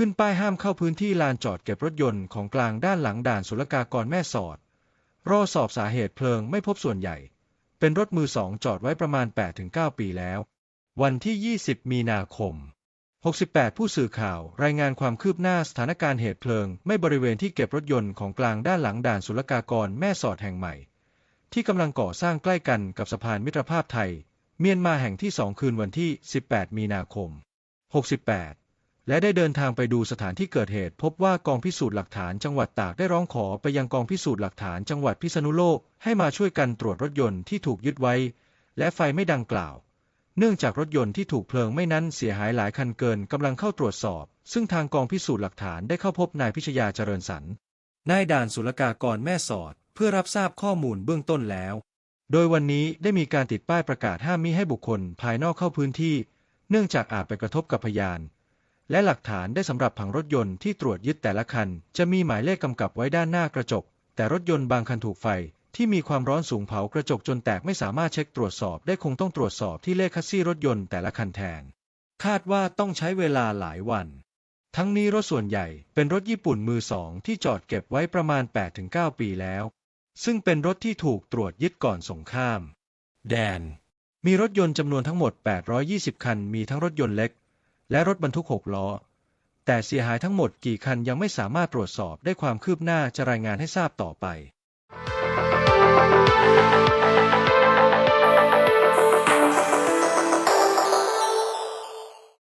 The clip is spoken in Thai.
ขึ้นป้ายห้ามเข้าพื้นที่ลานจอดเก็บรถยนต์ของกลางด้านหลังด่านศุลกากรแม่สอด รอสอบสาเหตุเพลิงไม่พบส่วนใหญ่ เป็นรถมือสองจอดไว้ประมาณ 8-9 ปีแล้ว วันที่ 20 มีนาคม 68 ผู้สื่อข่าวรายงานความคืบหน้าสถานการณ์เหตุเพลิง ไม่บริเวณที่เก็บรถยนต์ของกลางด้านหลังด่านศุลกากรแม่สอดแห่งใหม่ ที่กำลังก่อสร้างใกล้กันกับสะพานมิตรภาพไทย เมียนมาแห่งที่ 2 คืนวันที่ 18 มีนาคม 68 และได้เดินทางไปดูสถานที่เกิดเหตุ พบว่ากองพิสูจน์หลักฐานจังหวัดตากได้ร้องขอไปยังกองพิสูจน์หลักฐานจังหวัดพิษณุโลกให้มาช่วยกันตรวจรถยนต์ที่ถูกยึดไว้ และไฟไม่ดังกล่าว เนื่องจากรถยนต์ที่ถูกเพลิงไม่นั้นเสียหายหลายคันเกินกำลังเข้าตรวจสอบ ซึ่งทางกองพิสูจน์หลักฐานได้เข้าพบนายพิชยาเจริญสรรนายด่านศุลกากรแม่สอด เพื่อรับทราบข้อมูลเบื้องต้นแล้ว โดยวันนี้ได้มีการติดป้ายประกาศห้ามมิให้บุคคลภายนอกเข้าพื้นที่ เนื่องจากอาจไปกระทบกับพยาน และหลักฐานได้สำหรับผังรถยนต์ที่ตรวจยึดแต่ละคัน จะมีหมายเลขกำกับไว้ด้านหน้ากระจก แต่รถยนต์บางคันถูกไฟ ที่มีความร้อนสูงเผากระจกจนแตกไม่สามารถเช็คตรวจสอบได้คงต้องตรวจสอบที่เลขคัสซี่รถยนต์แต่ละคันแทน คาดว่าต้องใช้เวลาหลายวัน ทั้งนี้รถส่วนใหญ่เป็นรถญี่ปุ่นมือสองที่จอดเก็บไว้ประมาณ 8-9 ปีแล้ว ซึ่งเป็นรถที่ถูกตรวจยึดก่อนส่งข้าม แดน มีรถยนต์จำนวนทั้งหมด 820 คัน มีทั้งรถยนต์เล็ก และรถบรรทุก 6 ล้อ แต่เสียหายทั้งหมดกี่คันยังไม่สามารถตรวจสอบได้ความคืบหน้าจะรายงานให้ทราบต่อไป